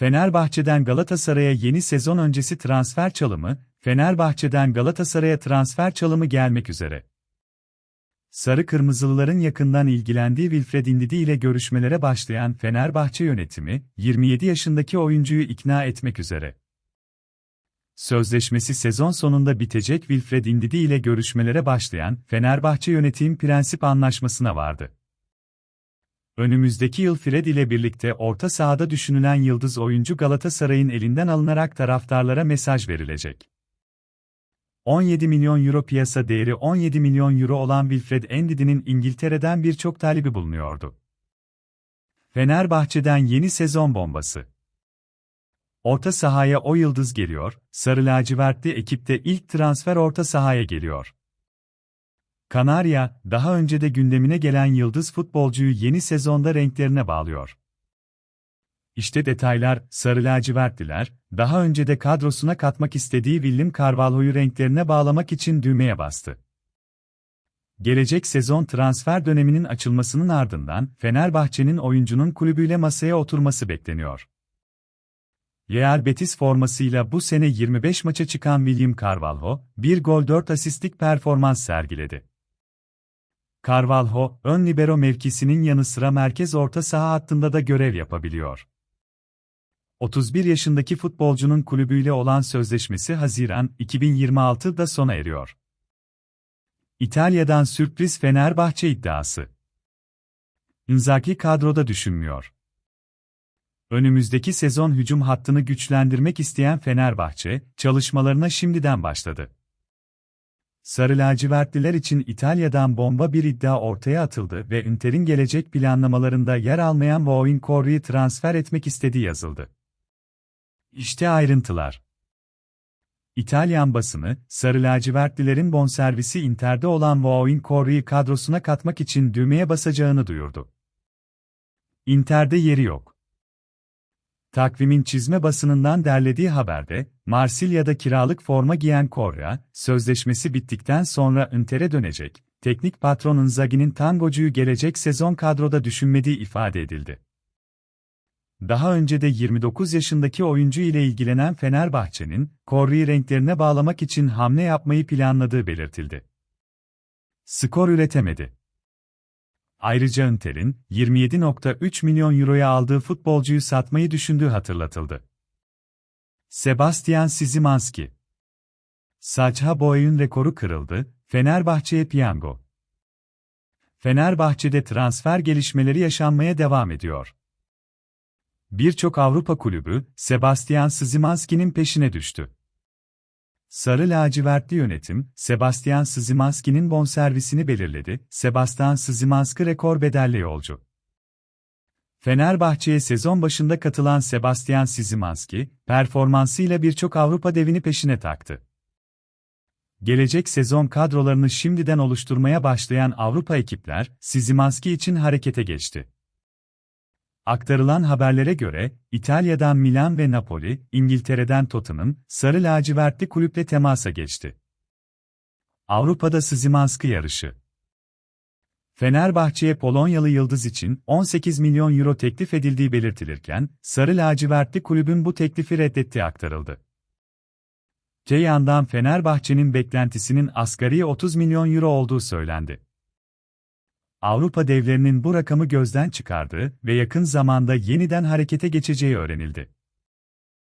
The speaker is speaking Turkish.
Fenerbahçe'den Galatasaray'a yeni sezon öncesi transfer çalımı, Fenerbahçe'den Galatasaray'a transfer çalımı gelmek üzere. Sarı Kırmızılıların yakından ilgilendiği Wilfred Indidi ile görüşmelere başlayan Fenerbahçe yönetimi, 27 yaşındaki oyuncuyu ikna etmek üzere. Sözleşmesi sezon sonunda bitecek Wilfred Indidi ile görüşmelere başlayan Fenerbahçe yönetim prensip anlaşmasına vardı. Önümüzdeki yıl Fred ile birlikte orta sahada düşünülen yıldız oyuncu Galatasaray'ın elinden alınarak taraftarlara mesaj verilecek. 17 milyon euro piyasa değeri 17 milyon euro olan Wilfred Endidi'nin İngiltere'den birçok talibi bulunuyordu. Fenerbahçe'den yeni sezon bombası. Orta sahaya o yıldız geliyor, Sarı lacivertli ekipte ilk transfer orta sahaya geliyor. Kanarya, daha önce de gündemine gelen yıldız futbolcuyu yeni sezonda renklerine bağlıyor. İşte detaylar, Sarı lacivertliler, daha önce de kadrosuna katmak istediği William Carvalho'yu renklerine bağlamak için düğmeye bastı. Gelecek sezon transfer döneminin açılmasının ardından Fenerbahçe'nin oyuncunun kulübüyle masaya oturması bekleniyor. Real Betis formasıyla bu sene 25 maça çıkan William Carvalho, 1 gol 4 asistlik performans sergiledi. Carvalho, ön libero mevkisinin yanı sıra merkez orta saha hattında da görev yapabiliyor. 31 yaşındaki futbolcunun kulübüyle olan sözleşmesi Haziran 2026'da sona eriyor. İtalya'dan sürpriz Fenerbahçe iddiası. Inzaghi kadroda düşünmüyor. Önümüzdeki sezon hücum hattını güçlendirmek isteyen Fenerbahçe, çalışmalarına şimdiden başladı. Sarı lacivertliler için İtalya'dan bomba bir iddia ortaya atıldı ve Inter'in gelecek planlamalarında yer almayan Woin Corri'yi transfer etmek istediği yazıldı. İşte ayrıntılar. İtalyan basını, Sarı lacivertlilerin bonservisi Inter'de olan Woin Corri'yi kadrosuna katmak için düğmeye basacağını duyurdu. Inter'de yeri yok. Takvimin çizme basınından derlediği haberde, Marsilya'da kiralık forma giyen Korra, sözleşmesi bittikten sonra Inter'e dönecek, teknik patron Inzaghi'nin tangocuyu gelecek sezon kadroda düşünmediği ifade edildi. Daha önce de 29 yaşındaki oyuncu ile ilgilenen Fenerbahçe'nin, Korri'yi renklerine bağlamak için hamle yapmayı planladığı belirtildi. Skor üretemedi. Ayrıca Inter'in 27.3 milyon euroya aldığı futbolcuyu satmayı düşündüğü hatırlatıldı. Sebastian Sizimanski Sacha Boey'un rekoru kırıldı, Fenerbahçe'ye piyango. Fenerbahçe'de transfer gelişmeleri yaşanmaya devam ediyor. Birçok Avrupa kulübü, Sebastian Szymanski'nin peşine düştü. Sarı lacivertli yönetim, Sebastian Szymanski'nin bonservisini belirledi. Sebastian Szymanski rekor bedelle yolcu. Fenerbahçe'ye sezon başında katılan Sebastian Szymanski, performansıyla birçok Avrupa devini peşine taktı. Gelecek sezon kadrolarını şimdiden oluşturmaya başlayan Avrupa ekipler, Szymanski için harekete geçti. Aktarılan haberlere göre, İtalya'dan Milan ve Napoli, İngiltere'den Tottenham, sarı lacivertli kulüple temasa geçti. Avrupa'da Szymanski yarışı. Fenerbahçe'ye Polonyalı yıldız için 18 milyon euro teklif edildiği belirtilirken, sarı lacivertli kulübün bu teklifi reddettiği aktarıldı. Ceyhan'dan Fenerbahçe'nin beklentisinin asgari 30 milyon euro olduğu söylendi. Avrupa devlerinin bu rakamı gözden çıkardığı ve yakın zamanda yeniden harekete geçeceği öğrenildi.